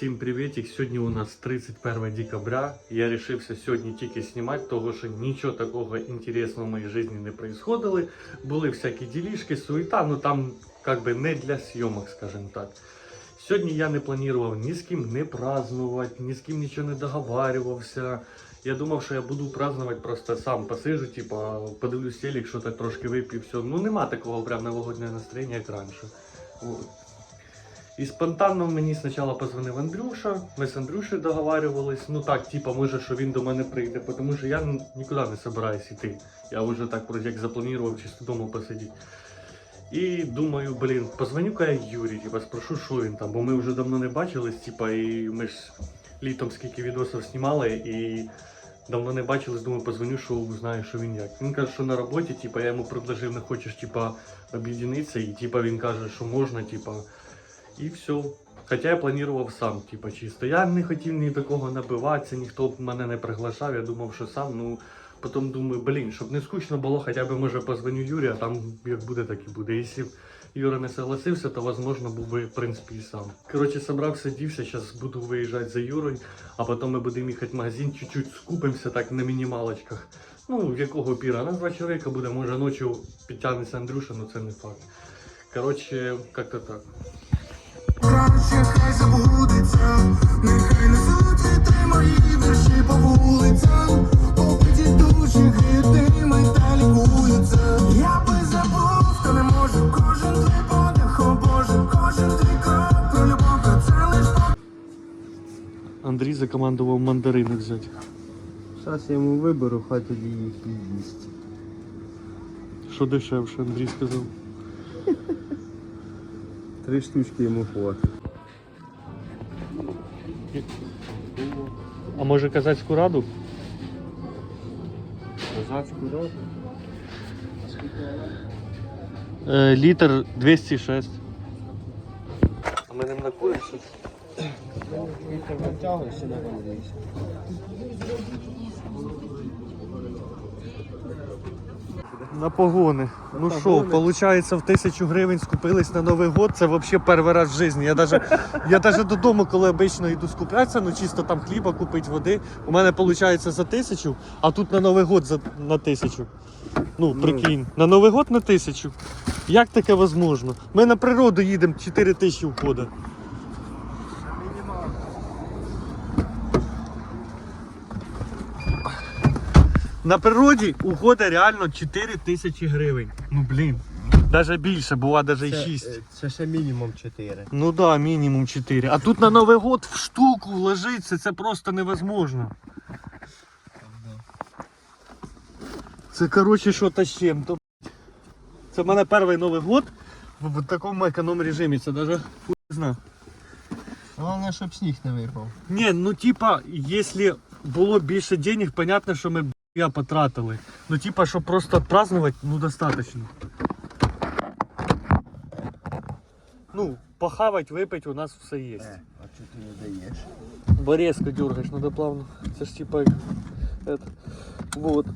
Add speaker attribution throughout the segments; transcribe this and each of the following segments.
Speaker 1: Всім привітик! Сьогодні у нас 31 декабря. Я вирішився сьогодні тільки знімати, тому що нічого такого інтересного в моїй житті не происходило. Були всякі ділішки, суета, ну там как би не для зйомок, скажімо так. Сьогодні я не планував ні з ким не празднувати, ні з ким нічого не договарювався. Я думав, що я буду празднувати, просто сам посижу, типа, подивлюсь телек, що так трошки вип'ю, все. Ну нема такого прям новогоднього настроєння, як раніше. Вот. І спонтанно мені спочатку позвонив Андрюша. Ми з Андрюшею договарювались. Ну так, типа, може, що він до мене прийде, тому що я нікуди не собираюсь іти. Я вже так як запланував чисто вдома посидіти. І думаю, блін, позвоню-ка я Юрі, типа, спрошу, що він там, бо ми вже давно не бачились, типа, і ми ж літом скільки відосів знімали і давно не бачились, думаю, позвоню, що узнаю, що він як. Він каже, що на роботі, типа, я йому предложив, не хочеш, типа, об'єднатися, і типа він каже, що можна, типа. І все. Хоча я планував сам, типа, чисто. Я не хотів ні до кого набиватися, ніхто б мене не приглашав, я думав, що сам, ну. Потім думаю, блін, щоб не скучно було, хоча б може позвоню Юрі, а там як буде, так і буде. Якщо б Юра не согласився, то возможно був би, в принципі, і сам. Коротше, собрався, дівся, зараз буду виїжджати за Юрою, а потім ми будемо їхати в магазин, чуть-чуть скупимося так на мінімалочках. Ну, якого піра? На два чоловіка буде, може ночі підтягнеться Андрюша, ну це не факт. Коротше, як-то так.
Speaker 2: Хай забудеться, нехай несуть вітри мої вірші по вулицям, побиті душі грітими та лікуються. Я би забув, та не можу, кожен твій подих, о Боже, кожен твій крок про любов, це лиш
Speaker 1: Андрій закомандував мандарини взяти.
Speaker 3: Зараз я йому виберу, хай тоді їх і їсть.
Speaker 1: Що дешевше, Андрій сказав.
Speaker 3: Три штучки йому хватить.
Speaker 1: А може казацьку раду?
Speaker 3: Козацьку раду?
Speaker 1: Е, літр 206. А ми ним накуриш?
Speaker 3: Вітер витягуєшся на голові.
Speaker 1: На погони. Ну що, виходить, в тисячу гривень скупились на Новий год. Це взагалі перший раз в житті. Я даже, я даже додому, коли обично йду скуплятися, ну чисто там хліба купити, води. У мене виходить за тисячу, а тут на Новий год за, на тисячу. Ну, прикинь, на Новий год на тисячу. Як таке можливо? Ми на природу їдемо 4 тисячі входить. На природі уходить реально 4 тисячі гривень. Ну блін. Даже більше, бува даже і 6.
Speaker 3: Це, це ще мінімум 4.
Speaker 1: Ну да, мінімум 4. А тут на Новий год в штуку вложитися, це просто невозможно. Це коротше що то з чим. То... Це в мене перший Новий год в, такому економ режимі. Це не знаю.
Speaker 3: Головне, щоб сніг не випав.
Speaker 1: Ні, ну типа, якщо було більше денег, понятно, що ми я потратили. Ну типа, щоб просто празднувати, ну достаточно. Ну, похавать, випить у нас все є.
Speaker 3: А чого ти не даєш?
Speaker 1: Бо резко дергаешь, надо плавно. Це ж типа это. Вот.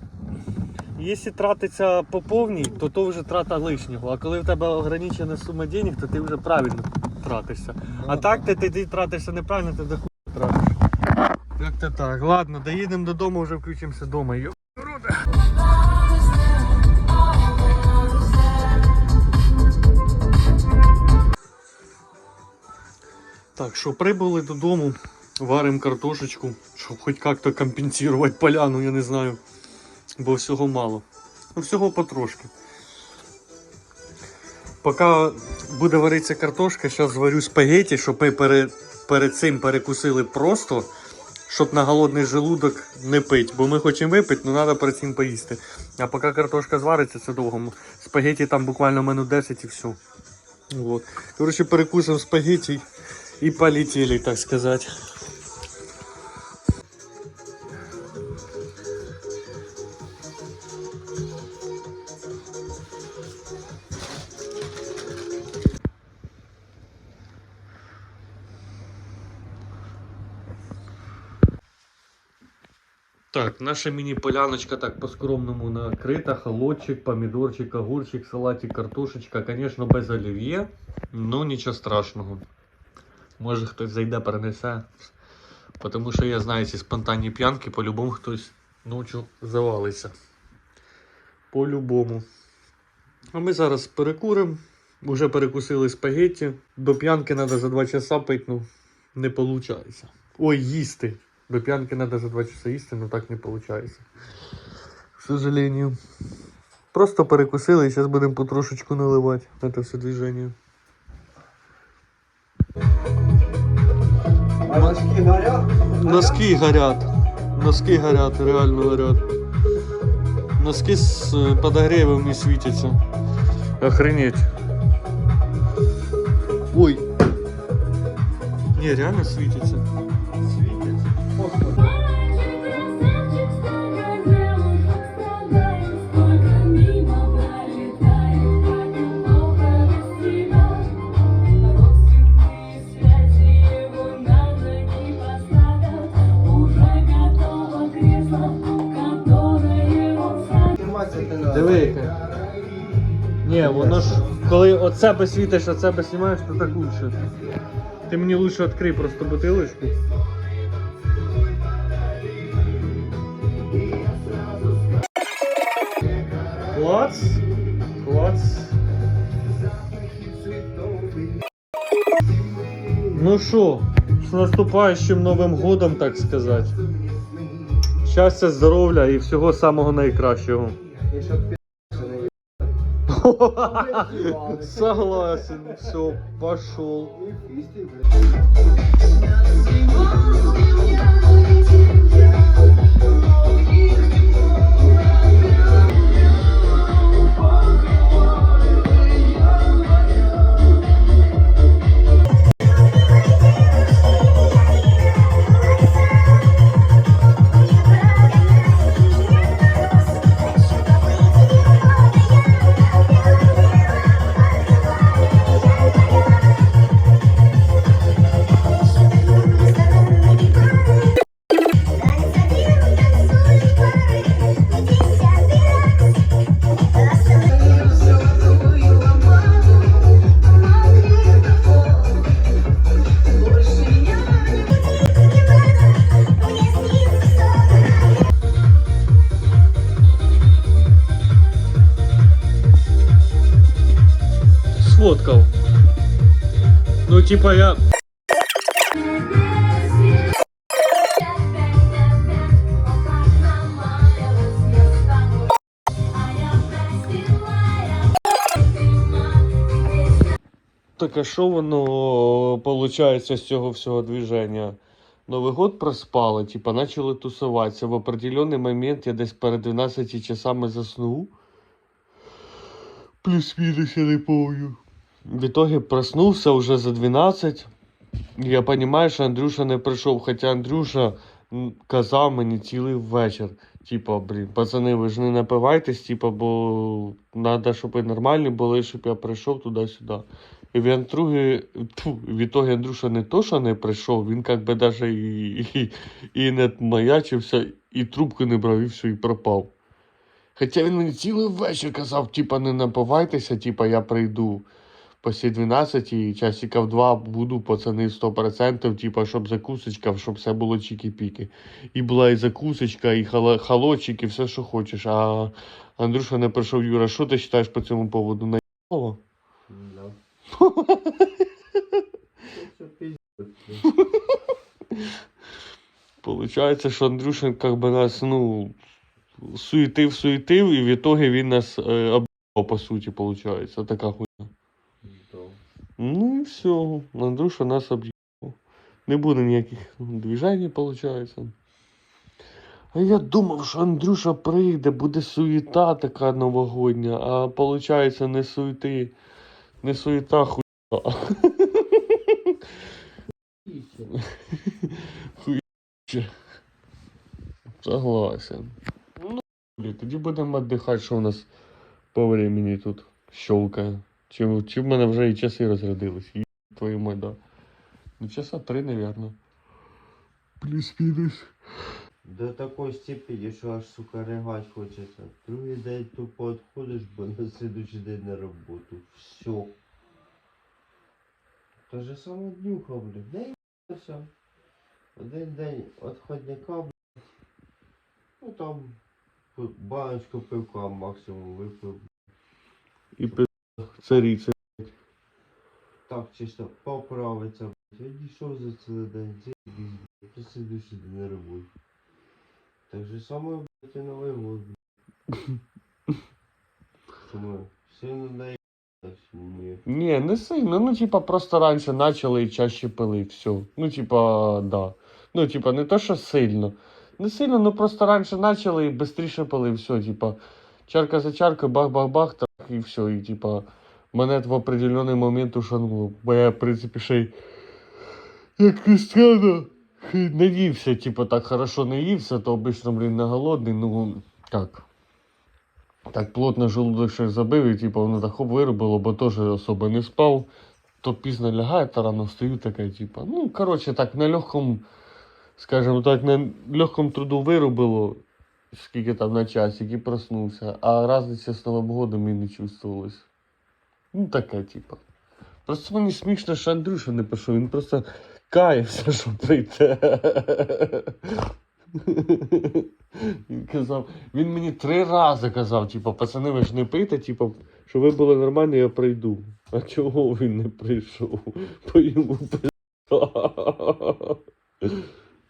Speaker 1: Якщо тратиться по повній, то то вже трата лишнього. А коли в тебе ограничена сума денег, то ти вже правильно тратишся. А так ти, ти, ти тратишся неправильно, ти до хуя тратиш. Як то так. Ладно, доїдемо додому, вже включимося вдома. Йо. Так, що прибули додому, варимо картошечку, щоб хоч як-то компенсувати поляну, я не знаю. Бо всього мало. Ну, всього потрошки. Поки буде варитися картошка, зараз зварю спагеті, щоб ми перед, перед цим перекусили просто, щоб на голодний желудок не пити. Бо ми хочемо випити, але треба перед цим поїсти. А поки картошка звариться, це довго. Спагеті там буквально минут 10 і все. Вот. Коротше, перекусимо спагеті і полетіли, так сказать. Наша міні-поляночка так по-скромному накрита. Холодчик, помідорчик, огурчик, салатик, картошечка. Конечно, без олів'є, но нічого страшного. Може хтось зайде, перенесе. Тому що я знаю, ці спонтанні п'янки, по-любому хтось ночі завалиться. По-любому. А ми зараз перекуримо. Уже перекусили спагетті. До п'янки треба за 2 часа пити, ну не виходить. Ой, їсти. До п'янки треба за 2 часа їсти, ну так не виходить. К сожалению. Просто перекусили і зараз будемо потрошечку наливати на це все движення.
Speaker 3: А носки горят?
Speaker 1: Носки горят. Носки горят, реально горят. Носки с э, подогревом не светятся. Охренеть. Ой. Не, реально светится. От себе світиш, от себе знімаєш, то так лучше. Ти мені лучше відкрий просто бутилочку. Клац. Клац. Ну що, з наступаючим Новим годом, так сказати. Щастя, здоров'я і всього самого найкращого. Согласен, все, пошел. Типа я... Так а що воно виходить з цього всього движення? Новий год проспали, типа почали тусуватися. В определенний момент я десь перед 12 часами заснув. Плюс-мінус, я не помню. В итоге проснулся уже за 12. Я понимаю, що Андрюша не прийшов, хоча Андрюша казав мені цілий вечір. Типа, блін, пацани, ви ж не напивайтесь, типа, бо треба, щоб ви нормальні були, щоб я прийшов туди-сюди. І в Антруги, тьфу, в ітогі Андрюша не то, що не прийшов, він як би даже і, і, і не маячився, і трубку не брав, і все, і пропав. Хоча він мені цілий вечір казав, типа, не напивайтеся, типа, я прийду після 12 і часика 2 буду, пацани, 100%, типа, щоб закусочка, щоб все було чікі-піки. І була і закусочка, і халочик, і все, що хочеш. А Андрюша не прийшов, Юра, що ти вважаєш по цьому поводу?
Speaker 3: Да. Що
Speaker 1: Получається, що Андрюша как би нас, ну, суетив, суетив, і в ітогі він нас е, по суті, получається. Така хуйня. Ну і все. Андрюша нас об'їбав. Не буде ніяких движень, виходить. А я думав, що Андрюша прийде, буде суєта така новогодня, а виходить не суети, не суєта хуйта. Хуйче. Согласен. Ну, тоді будемо віддихати, що у нас по времени тут щелкає. Чи, чи в мене вже і часи розрядились? Є твою мать, да. Ну, часа три, наверное. Плюс-мінус.
Speaker 3: До такої степені, що аж сука ригать хочеться. Другий день тупо відходиш, бо на слідуючий день на роботу. Все. То же саме днюха, блядь. Не все. Один день отходняка, блядь. Ну там баночку пивка максимум випив.
Speaker 1: І пи... царіця.
Speaker 3: Так чисто поправиться, блядь. Відійшов за цілий день, заебись, блядь. Присиду сюди на роботі. Так же саме, блядь, і Новий год, блядь. Тому сильно не ні.
Speaker 1: Ні, не сильно. Ну, типа, просто раніше почали і чаще пили, все. Ну, типа, да. Ну, типа, не то, що сильно. Не сильно, ну просто раніше почали і швидше пили, все, типа, чарка за чаркою, бах-бах-бах, і все. І типа, мене в определенний момент ушануло. Бо я, в принципі, ще й як не не ївся, типа, так хорошо не ївся, то обично, блін, не голодний, ну, так. Так плотно желудок ще забив, і типу, воно так хоп виробило, бо теж особо не спав. То пізно лягає, то рано встаю, таке, типу. Ну, коротше, так, на легкому, скажімо так, на легкому труду виробило, скільки там на часик, і проснувся. А різниця з Новим годом і не чувствувалась. Ну, таке, типу. Просто мені смішно, що Андрюша не пішов, він просто каявся, що прийде. Він казав, він мені три рази казав, типу, пацани, ви ж не пийте, типу, що ви були нормальні, я прийду. А чого він не прийшов? По йому.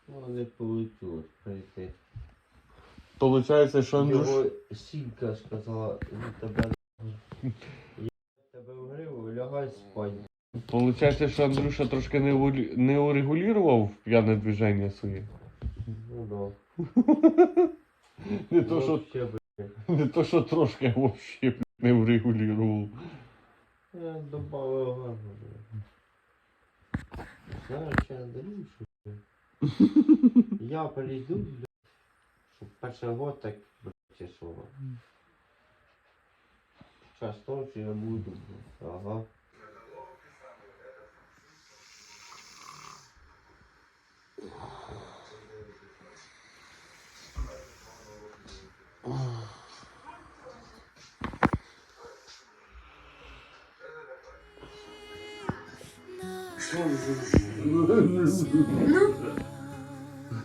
Speaker 3: Ну, не вийшло прийти.
Speaker 1: Получається, що Андрюш...
Speaker 3: Його сімка сказала, він тебе я тебе вгриву, лягай спать.
Speaker 1: Получається, що Андрюша трошки не, урі- не урегулював п'яне движення своє.
Speaker 3: Ну да.
Speaker 1: Не то, що, не то, що трошки вообще не урегулював.
Speaker 3: Я добавив гарно, даю, що блядь. Я прийду, перший год так, блядь, чи що. Час того, що я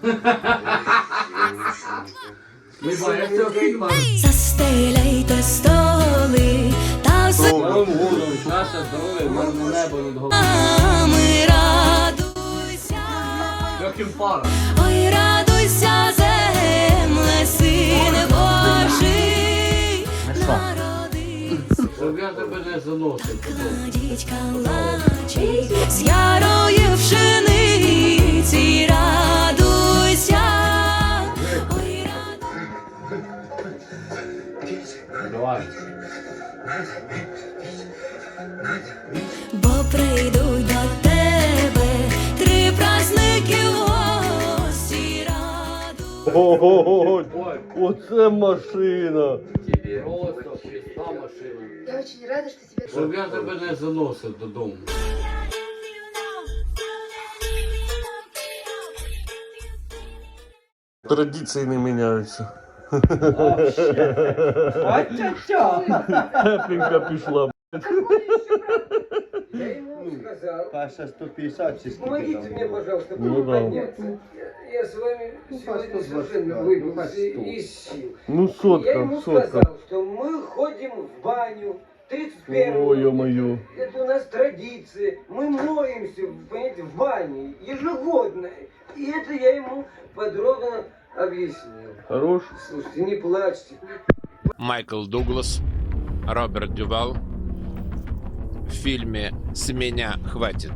Speaker 3: Ага.
Speaker 4: Застеляйте столи та
Speaker 5: Новим годом, здоров'я, мирне небо над головою.
Speaker 4: радуйся, ой, радуйся, земле, сине Божий, народився.
Speaker 5: Щоб я тебе не
Speaker 4: дідька лачий, з ярої пшениці
Speaker 5: Давай.
Speaker 4: Бо прийдуть до тебе три праздники в гості раду.
Speaker 1: Ого, оце машина.
Speaker 5: Тобі просто чиста машина.
Speaker 6: Я очень рада, что тебе
Speaker 5: Щоб я тебе не заносив додому.
Speaker 1: Традиції не міняються. Тепленька пішла.
Speaker 7: Я ему сказал,
Speaker 3: Паша 150 чи скільки
Speaker 7: помогите мне, пожалуйста,
Speaker 1: Ну да.
Speaker 7: подняться. Я, я с вами
Speaker 3: Ну,
Speaker 7: сегодня
Speaker 3: по 125,
Speaker 7: совершенно
Speaker 3: ну,
Speaker 7: выбился
Speaker 3: по 100.
Speaker 7: из сил.
Speaker 1: Ну,
Speaker 7: я
Speaker 1: сотка,
Speaker 7: ему
Speaker 1: сотка.
Speaker 7: сказал, что мы ходим в баню 31
Speaker 1: Ой, ё-моё.
Speaker 7: Это у нас традиция. Мы моемся, понимаете, в бане ежегодно. И это я ему подробно объяснил.
Speaker 1: Хорош.
Speaker 7: Слушайте, не плачьте.
Speaker 8: Майкл Дуглас, Роберт Дювал в фильме «С меня хватит».